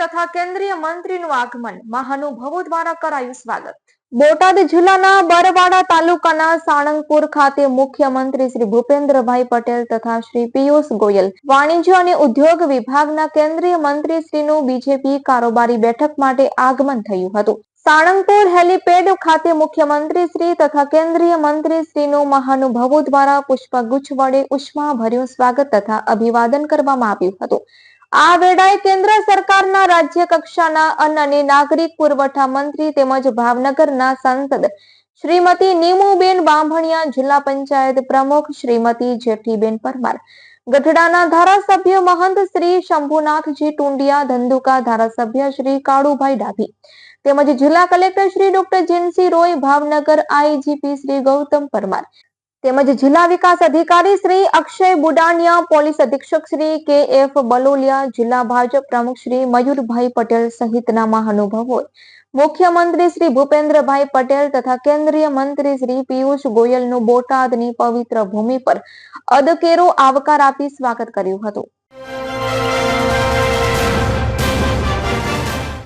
તથા કેન્દ્રીય મંત્રીનું આગમન. મહાનુભાવો દ્વારા કરાયું સ્વાગત. બોટાદ જિલ્લાના બરવાડા તાલુકાના સાણંગપુર ખાતે મુખ્યમંત્રી શ્રી ભૂપેન્દ્રભાઈ પટેલ તથા શ્રી પિયુષ ગોયલ વાણિજ્ય અને ઉદ્યોગ વિભાગના કેન્દ્રીય મંત્રી બીજેપી કારોબારી બેઠક માટે આગમન થયું હતું. સાળંગપુર હેલીપેડ ખાતે મુખ્યમંત્રી શ્રી તથા કેન્દ્રીય મંત્રી શ્રીનું મહાનુભાવો દ્વારા પુષ્પગુચ્છ વડે ઉષ્માભર્યું સ્વાગત તથા અભિવાદન કરવામાં આવ્યું હતું. આ વેળાએ કેન્દ્ર સરકારના રાજ્ય કક્ષાના અન્ન અને નાગરિક પુરવઠા મંત્રી તેમજ ભાવનગરના સાંસદ શ્રીમતી નીમુબેન બાંભણિયા, જિલ્લા પંચાયત પ્રમુખ શ્રીમતી જેઠીબેન પરમાર, ગઢડાના ધારાસભ્ય મહંત શ્રી શંભુનાથજી ટુંડિયા, ધંધુકા ધારાસભ્ય શ્રી કાળુભાઈ ડાભી તેમજ જિલ્લા collector Shri doctor Jincy Roy, Bhavnagar IGP Shri Gautam Parmar તેમજ જિલ્લા વિકાસ અધિકારી શ્રી અક્ષય બુડાણિયા પોલીસ અધિક્ષક શ્રી કે એફ બલોલિયા, જિલ્લા ભાજપ પ્રમુખ શ્રી મયુરભાઈ પટેલ સહિતના મહાનુભાવોએ મુખ્યમંત્રી શ્રી ભૂપેન્દ્રભાઈ પટેલ તથા કેન્દ્રીય મંત્રી શ્રી પિયુષ ગોયલનું બોટાદની પવિત્ર ભૂમિ પર અદકેરો આવકાર આપી સ્વાગત કર્યું હતું.